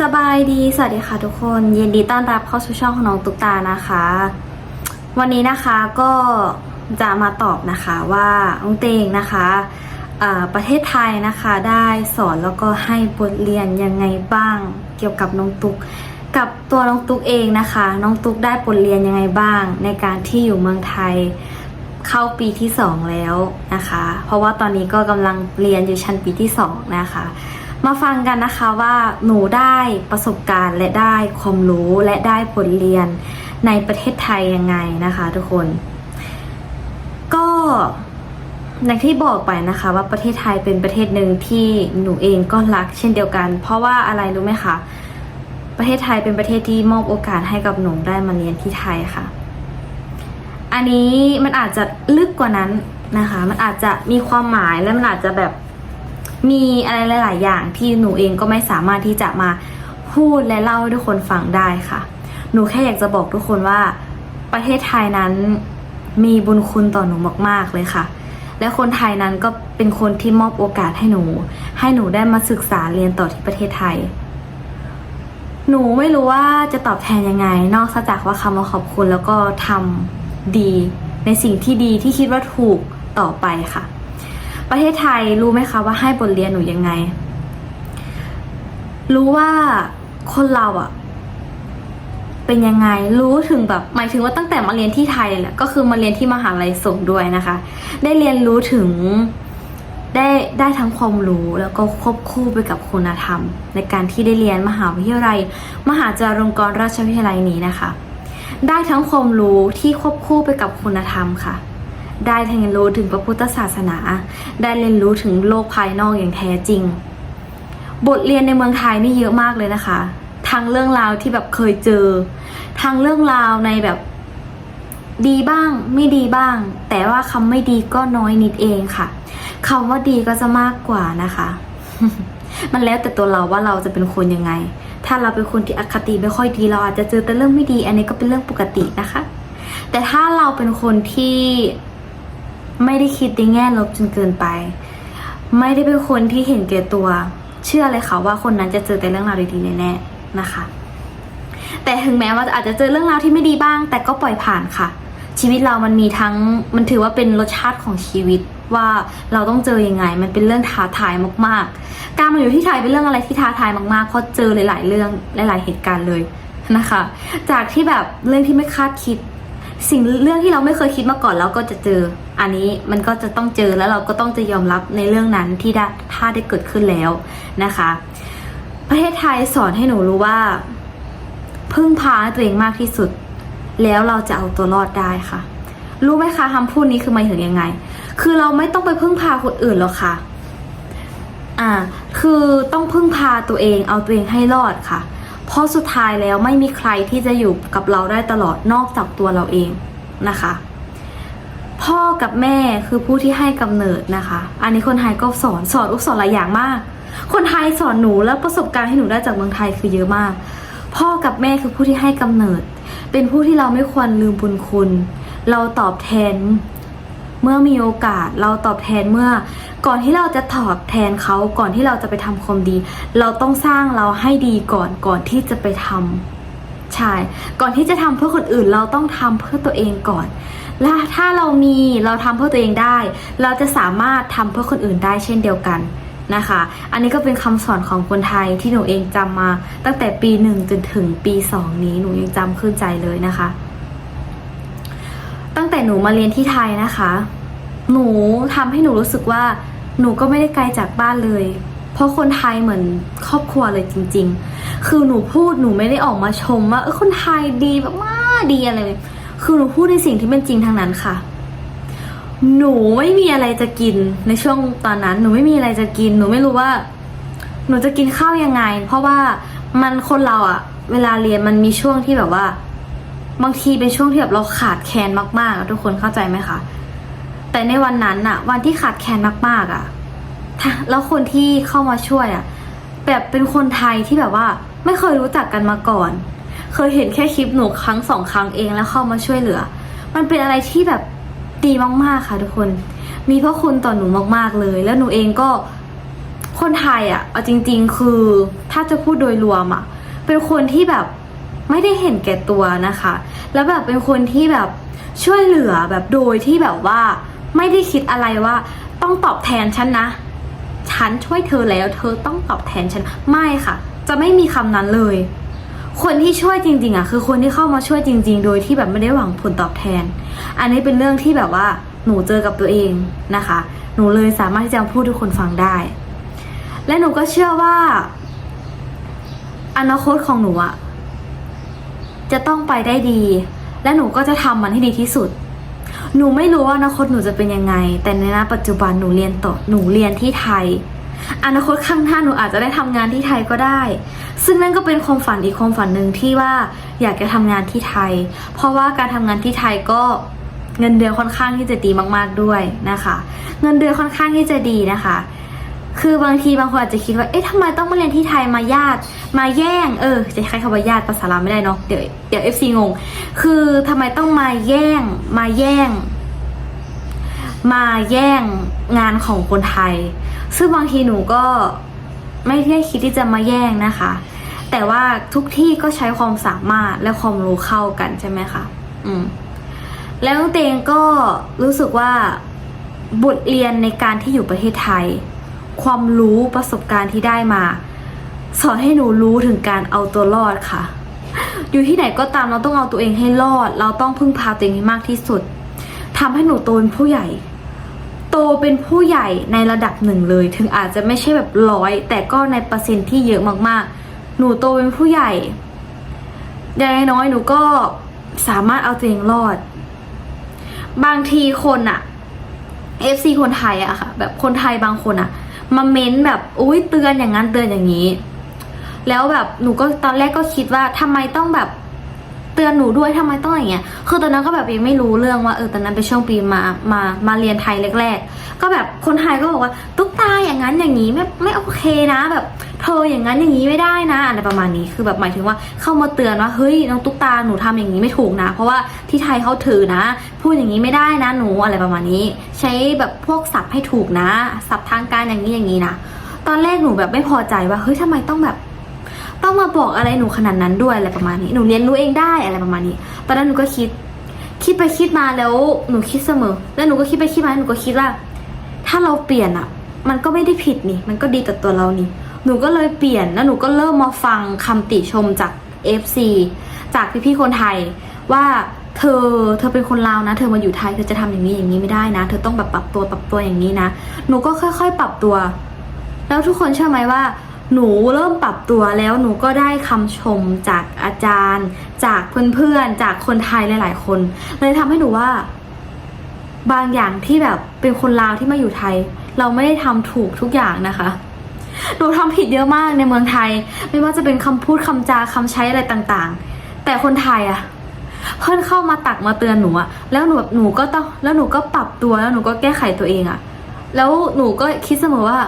สบายดี สวัสดีค่ะทุกคน ยินดีต้อนรับเข้าสู่ช่องของน้องตุ๊กตานะคะ วันนี้นะคะก็จะมาตอบนะคะว่าน้องเตงนะคะประเทศไทยนะคะได้สอนแล้วก็ให้บทเรียนยังไงบ้างเกี่ยวกับน้องตุ๊กกับตัวน้องตุ๊กเองนะคะ น้องตุ๊กได้บทเรียนยังไงบ้าง ในการที่อยู่เมืองไทยเข้าปีที่ 2 แล้วนะคะ เพราะว่าตอนนี้ก็กำลังเรียนอยู่ชั้นปีที่ 2 นะคะ มาฟังกันนะคะว่าหนูได้ประสบการณ์และได้ความรู้และได้บทเรียนในประเทศไทยยังไงนะคะทุกคน ก็อย่างที่บอกไปนะคะ ว่าประเทศไทยเป็นประเทศหนึ่งที่หนูเองก็รักเช่นเดียวกัน เพราะว่าอะไรรู้ไหมคะประเทศไทยเป็นประเทศที่มอบโอกาสให้กับหนูได้มาเรียนที่ไทยค่ะ อันนี้มันอาจจะลึกกว่านั้นนะคะ มันอาจจะมีความหมายและมันอาจจะแบบ มีอะไรหลาย ๆ อย่างที่หนูเองก็ไม่สามารถที่จะมาพูดและเล่าให้ทุกคนฟังได้ค่ะ หนูแค่อยากจะบอกทุกคนว่าประเทศไทยนั้นมีบุญคุณต่อหนูมาก ๆ เลยค่ะ และคนไทยนั้นก็เป็นคนที่มอบโอกาสให้หนู ให้หนูได้มาศึกษาเรียนต่อที่ประเทศไทย หนูไม่รู้ว่าจะตอบแทนยังไง นอกจากว่าคำว่าขอบคุณแล้วก็ทำดี ในสิ่งที่ดีที่คิดว่าถูกต่อไปค่ะ ประเทศไทยรู้ไหมคะว่าให้บทเรียนหนูยังไง รู้ว่าคนเราอะเป็นยังไง รู้ถึงแบบหมายถึงว่าตั้งแต่มาเรียนที่ไทยแหละก็คือมาเรียนที่มหาลัยส่งด้วยนะคะ ได้เรียนรู้ถึงได้ได้ทั้งความรู้แล้วก็ควบคู่ไปกับคุณธรรม ในการที่ได้เรียนมหาวิทยาลัย มหาจารลงกรณราชวิทยาลัยนี้นะคะ ได้ทั้งความรู้ที่ควบคู่ไปกับคุณธรรมค่ะ ได้เรียนรู้ถึงพระพุทธศาสนา ได้เรียนรู้ถึงโลกภายนอกอย่างแท้จริง บทเรียนในเมืองไทยนี่เยอะมากเลยนะคะ ทั้งเรื่องราวที่แบบเคยเจอ ทั้งเรื่องราวในแบบดีบ้างไม่ดีบ้าง แต่ว่าคำไม่ดีก็น้อยนิดเองค่ะคำว่าดีก็จะมากกว่านะคะ มันแล้วแต่ตัวเราว่าเราจะเป็นคนยังไง ถ้าเราเป็นคนที่อคติไม่ค่อยดีเราอาจจะเจอแต่เรื่องไม่ดี อันนี้ก็เป็นเรื่องปกตินะคะ แต่ถ้าเราเป็นคนที่ ไม่ได้คิดในแง่ลบจนเกินไป ไม่ได้เป็นคนที่เห็นแก่ตัว เชื่อเลยค่ะว่าคนนั้นจะเจอแต่เรื่องราวดีๆแน่ๆนะคะ แต่ถึงแม้ว่าอาจจะเจอเรื่องราวที่ไม่ดีบ้าง แต่ก็ปล่อยผ่านค่ะ ชีวิตเรามันมีทั้งมันถือว่าเป็นรสชาติของชีวิตว่าเราต้องเจอยังไง มันเป็นเรื่องท้าทายมากๆ การมาอยู่ที่ไทยเป็นเรื่องอะไรที่ท้าทายมากๆ เพราะเจอหลาย ๆ เรื่องหลาย ๆ เหตุการณ์เลยนะคะ จากที่แบบเรื่องที่ไม่คาดคิด สิ่งเรื่องที่เราไม่เคยคิดมาก่อนเราก็จะเจอ อันนี้มันก็จะต้องเจอแล้วเราก็ต้องจะยอมรับในเรื่องนั้นที่ได้ถ้าได้เกิดขึ้นแล้วนะคะ ประเทศไทยสอนให้หนูรู้ว่า พึ่งพาตัวเองมากที่สุด แล้วเราจะเอาตัวรอดได้ค่ะ รู้ไหมคะคำพูดนี้คือหมายถึงยังไง คือเราไม่ต้องไปพึ่งพาคนอื่นหรอกค่ะ อ่า คือต้องพึ่งพาตัวเองเอาตัวเองให้รอดค่ะ เพราะสุดท้ายแล้วไม่มีใครที่จะอยู่กับเราได้ตลอดนอกจากตัวเราเองนะคะ พ่อกับแม่คือผู้ที่ให้กำเนิดนะคะ อันนี้คนไทยก็สอนสอนอุกสอนหลายอย่างมาก คนไทยสอนหนูแล้วประสบการณ์ที่หนูได้จากเมืองไทยคือเยอะมาก พ่อกับแม่คือผู้ที่ให้กำเนิด เป็นผู้ที่เราไม่ควรลืมบุญคุณ เราตอบแทน เมื่อมีโอกาสเราตอบแทนเมื่อ ก่อนที่เราจะตอบแทนเขาก่อนที่เราจะไปทำความดี เราต้องสร้างเราให้ดีก่อนก่อนที่จะไปทำใช่ก่อนที่จะทำเพื่อคนอื่นเราต้องทำเพื่อตัวเองก่อนและถ้าเรามีเราทำเพื่อตัวเองได้ เราจะสามารถทำเพื่อคนอื่นได้เช่นเดียวกันนะคะ อันนี้ก็เป็นคำสอนของคนไทยที่หนูเองจำมา ตั้งแต่ปีหนึ่งจนถึงปีสองนี้หนูยังจำขึ้นใจเลยนะคะ ตั้งแต่หนูมาเรียนที่ไทยนะคะ หนูทำให้หนูรู้สึกว่า หนูก็ไม่ได้ไกลจากบ้านเลย เพราะคนไทยเหมือนครอบครัวเลยจริง ๆ คือหนูพูดหนูไม่ได้ออกมาชมว่าเออคนไทยดีแบบมากดีอะไรเลยคือหนูพูดในสิ่งที่เป็นจริงทางนั้นค่ะ หนูไม่มีอะไรจะกินในช่วงตอนนั้น หนูไม่มีอะไรจะกิน หนูไม่รู้ว่า หนูจะกินข้าวยังไง เพราะว่ามันคนเราอะเวลาเรียนมันมีช่วงที่แบบว่า บางทีเป็นช่วงที่แบบเราขาดแคลนมากๆ ทุกคนเข้าใจไหมคะ แต่ในวันนั้นอะวันที่ขาดแคลนมากๆอะแล้วคนที่เข้ามาช่วยอะแบบเป็นคนไทยที่แบบว่า ไม่เคยรู้จักกันมาก่อน เคยเห็นแค่คลิปหนูครั้งสองครั้งเองแล้วเข้ามาช่วยเหลือ มันเป็นอะไรที่แบบดีมากๆค่ะทุกคน มีพระคุณต่อหนูมากๆเลย แล้วหนูเองก็คนไทยอะเอาจริง ๆ คือถ้าจะพูดโดยรวมอะ เป็นคนที่แบบ ไม่ได้เห็นแก่ตัวนะคะ แล้วแบบเป็นคนที่แบบช่วยเหลือแบบโดยที่แบบว่า ไม่ได้คิดอะไรว่าต้องตอบแทนฉันนะ ฉันช่วยเธอแล้วเธอต้องตอบแทนฉันไม่ค่ะ จะไม่มีคำนั้นเลย คนที่ช่วยจริง ๆอะคือคนที่เข้ามาช่วยจริง ๆ โดยที่แบบไม่ได้หวังผลตอบแทน อันนี้เป็นเรื่องที่แบบว่าหนูเจอกับตัวเองนะคะ หนูเลยสามารถที่จะพูดให้ทุกคนฟังได้ และหนูก็เชื่อว่าอนาคตของหนูอะ จะต้องไปได้ดี และหนูก็จะทำมันให้ดีที่สุด หนูไม่รู้ว่าอนาคตหนูจะเป็นยังไง แต่ในณปัจจุบันหนูเรียนต่อหนูเรียนที่ไทย อนาคตข้างหน้าหนูอาจจะได้ทำงานที่ไทยก็ได้ ซึ่งนั่นก็เป็นความฝันอีกความฝันหนึ่งที่ว่าอยากจะทำงานที่ไทย เพราะว่าการทำงานที่ไทยก็เงินเดือนค่อนข้างที่จะดีมาก ๆด้วยนะคะ เงินเดือนค่อนข้างที่จะดีนะคะ คือบางทีบางคนอาจจะคิดว่า เอ๊ะทำไมต้องมาเรียนที่ไทยมาญาติ มาแย่ง เออ จะใช้คำว่าญาติภาษาลาวไม่ได้เนาะ เดี๋ยว เดี๋ยวเอฟซีงง คือทำไมต้องมาแย่ง มาแย่ง มาแย่งงานของคนไทย ซึ่งบางทีหนูก็ไม่ได้คิดที่จะมาแย่งนะคะ แต่ว่าทุกที่ก็ใช้ความสามารถและความรู้เข้ากันใช่ไหมคะ อืม แล้วเตงก็รู้สึกว่าบทเรียนในการที่อยู่ประเทศไทย ความรู้ประสบการณ์ที่ได้มา สอนให้หนูรู้ถึงการเอาตัวรอดค่ะ อยู่ที่ไหนก็ตามเราต้องเอาตัวเองให้รอด เราต้องพึ่งพาตัวเองให้มากที่สุดทำให้หนูโตเป็นผู้ใหญ่ โตเป็นผู้ใหญ่ในระดับหนึ่งเลย ถึงอาจจะไม่ใช่แบบร้อยแต่ก็ในเปอร์เซ็นต์ที่เยอะมากๆ หนูโตเป็นผู้ใหญ่อย่างน้อยหนูก็สามารถเอาตัวเองรอด บางทีคนอะ FC คนไทยอะค่ะ แบบคนไทยบางคนอะ มาเม้นแบบอุ้ยเตือนอย่างนั้นเตือนอย่างนี้ แล้วแบบหนูก็ตอนแรกก็คิดว่าทำไมต้องแบบเตือนหนูด้วยทำไมต้องอย่างเงี้ย คือตอนนั้นก็แบบยังไม่รู้เรื่องว่าเออตอนนั้นเป็นช่วงปีมามามาเรียนไทยแรก ๆ ก็แบบคนไทยก็บอกว่าตุ๊กตาอย่างนั้นอย่างนี้ไม่ไม่โอเคนะแบบ เธออย่างนั้นอย่างนี้ไม่ได้นะอะไรประมาณนี้คือแบบหมายถึงว่าเข้ามาเตือนว่าเฮ้ยน้องตุ๊กตาหนูทำอย่างนี้ไม่ถูกนะ เพราะว่าที่ไทยเขาถือนะ พูดอย่างนี้ไม่ได้นะหนูอะไรประมาณนี้ ใช้แบบพวกศัพท์ให้ถูกนะศัพท์ทางการอย่างนี้อย่างนี้นะตอนแรกหนูแบบไม่พอใจว่าเฮ้ยทำไมต้องแบบต้องมาบอกอะไรหนูขนาดนั้นด้วยอะไรประมาณนี้ หนูเรียนรู้เองได้อะไรประมาณนี้ ตอนนั้นหนูก็คิด คิดไปคิดมาแล้วหนูคิดเสมอ แล้วหนูก็คิดไปคิดมาหนูก็คิดว่า ถ้าเราเปลี่ยนอะมันก็ไม่ได้ผิดนี่ มันก็ดีต่อตัวเรานี่ หนูก็เลยเปลี่ยนแล้วหนูก็เริ่มมาฟังคำติชมจาก FC จากพี่ๆคนไทยว่าเธอเธอเป็นคนลาวนะ เธอมาอยู่ไทยเธอจะทำอย่างนี้อย่างนี้ไม่ได้นะ เธอต้องแบบปรับตัวปรับตัวอย่างนี้นะ หนูก็ค่อย ๆ ปรับตัว แล้วทุกคนเชื่อไหมว่า หนูเริ่มปรับตัวแล้วหนูก็ได้คำชมจากอาจารย์ จากเพื่อนๆจากคนไทยหลาย ๆ คน เลยทำให้หนูว่า บางอย่างที่แบบเป็นคนลาวที่มาอยู่ไทย เราไม่ได้ทำถูกทุกอย่างนะคะ หนูทำผิดเยอะมากในเมืองไทย ไม่ว่าจะเป็นคำพูดคำจาคำใช้อะไรต่างๆ แต่คนไทยอะเพื่อนเข้ามาตักมาเตือนหนูอะแล้วหนูแบบหนูก็ต้องแล้วหนูก็ปรับตัวแล้วหนูก็แก้ไขตัวเองอะแล้วหนูก็คิดเสมอว่า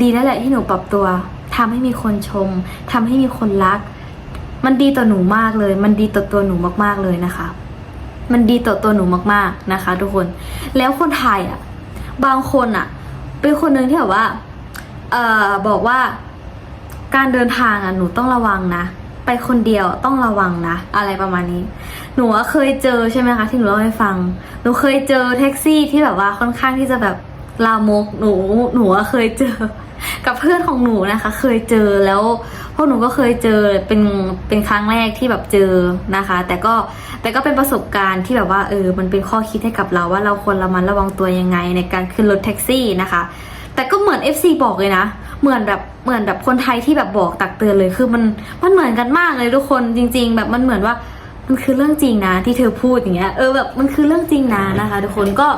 ดีแล้วแหละที่หนูปรับตัวทำให้มีคนชมทำให้มีคนรัก มันดีต่อหนูมากเลย มันดีต่อตัวหนูมากๆเลยนะคะ มันดีต่อตัวหนูมากๆนะคะ ทุกคน แล้วคนไทยอะบางคนอะ เป็นคนหนึ่งที่แบบว่า เอ่อบอกว่า การเดินทางอะหนูต้องระวังนะไปคนเดียวต้องระวังนะ อะไรประมาณนี้ หนูเคยเจอใช่ไหมคะ ที่หนูเล่าให้ฟัง หนูเคยเจอแท็กซี่ที่แบบว่าค่อนข้างที่จะแบบลามกหนูหนูเคยเจอ กับเพื่อนของหนูนะคะ เคยเจอแล้ว พวกหนูก็เคยเจอเป็นเป็นครั้งแรกที่แบบเจอนะคะ แต่ก็แต่ก็เป็นประสบการณ์ที่แบบว่าเออมันเป็นข้อคิดให้กับเราว่าเราควรระมัดระวังตัวยังไงในการขึ้นรถแท็กซี่นะคะ แต่ก็เหมือน FC บอกเลยนะ เหมือนแบบเหมือนแบบคนไทยที่แบบบอกตักเตือนเลยคือมันมันเหมือนกันมากเลยทุกคนจริง ๆ แบบมันเหมือนว่ามันคือเรื่องจริงนะที่เธอพูดอย่างเงี้ยเออแบบมันคือเรื่องจริงนะนะคะ ทุกคนก็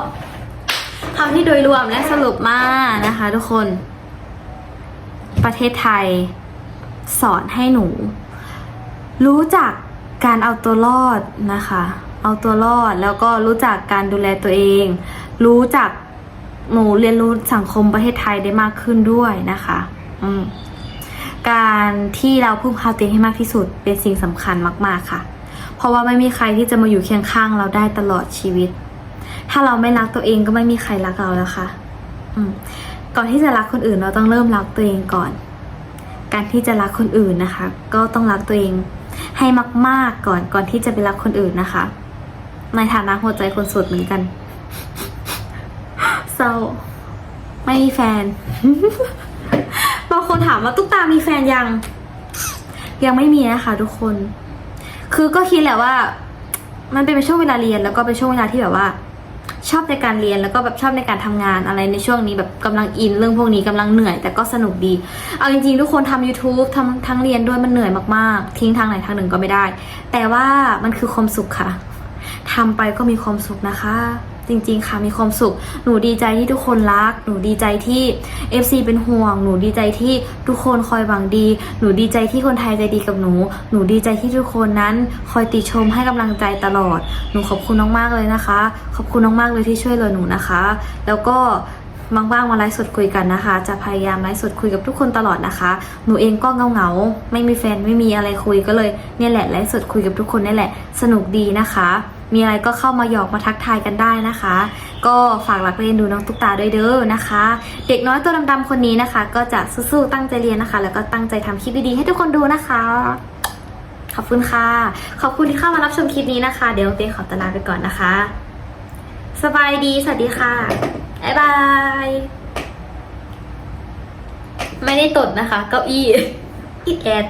คำที่โดยรวมและสรุปมานะคะ ทุกคน ประเทศไทย สอนให้หนู รู้จักการเอาตัวรอดนะคะ เอาตัวรอดแล้วก็รู้จักการดูแลตัวเอง รู้จักหนูเรียนรู้สังคมประเทศไทยได้มากขึ้นด้วยนะคะ อืมการที่เราพึ่งพาตัวเองให้มากที่สุดเป็นสิ่งสำคัญมาก ๆค่ะ เพราะว่าไม่มีใครที่จะมาอยู่เคียงข้างเราได้ตลอดชีวิต ถ้าเราไม่รักตัวเองก็ไม่มีใครรักเราแล้วค่ะ อืมก่อนที่จะรักคนอื่นเราต้องเริ่มรักตัวเองก่อน การที่จะรักคนอื่นนะคะ ก็ต้องรักตัวเองให้มาก ๆก่อนก่อนที่จะไปรักคนอื่นนะคะ ในฐานะหัวใจคนโสดเหมือนกันเศร้าไม่มีแฟนบางคนถามว่าตุ๊กตามีแฟนยัง ยังไม่มีนะคะทุกคน คือก็คิดแหละว่า มันเป็นช่วงเวลาเรียนแล้วก็เป็นช่วงเวลาที่แบบว่า ชอบในการเรียนแล้วก็แบบชอบในการทำงานอะไรในช่วงนี้แบบกำลังอินเรื่องพวกนี้กำลังเหนื่อย แต่ก็สนุกดี เอาจริงๆทุกคนทำ YouTube ทำทั้งเรียนด้วยมันเหนื่อยมากๆ ทิ้งทางไหนทางหนึ่งก็ไม่ได้ แต่ว่ามันคือความสุขค่ะทำไปก็มีความสุขนะคะ จริงๆค่ะมีความสุข หนูดีใจที่ทุกคนรัก หนูดีใจที่ FC เป็นห่วง หนูดีใจที่ทุกคนคอยหวังดี หนูดีใจที่คนไทยใจดีกับหนู หนูดีใจที่ทุกคนนั้น คอยติชมให้กำลังใจตลอด หนูขอบคุณมากๆเลยนะคะ ขอบคุณมากๆเลยที่ช่วยเหลือหนูนะคะ แล้วก็ว่างๆมาไลฟ์สดคุยกันนะคะ จะพยายามไลฟ์สดคุยกับทุกคนตลอดนะคะ หนูเองก็เงาๆไม่มีแฟนไม่มีอะไรคุยก็เลยเนี่ยแหละไลฟ์สดคุยกับทุกคนนี่แหละ สนุกดีนะคะ มีอะไรก็เข้ามาหยอกมาทักทายกันได้นะคะ ก็ฝากรักเรียนดูน้องตุ๊กตาด้วยเด้อนะคะ เด็กน้อยตัวดำๆคนนี้นะคะ ก็จะสู้ๆตั้งใจเรียนนะคะ แล้วก็ตั้งใจทำคลิปดีๆให้ทุกคนดูนะคะ ขอบคุณค่ะ ขอบคุณที่เข้ามารับชมคลิปนี้นะคะ เดี๋ยวเต้ขอตลาไปก่อนนะคะ สบายดีสวัสดีค่ะบ๊ายบายไม่ได้ตดนะคะ เก้าอี้อีแอด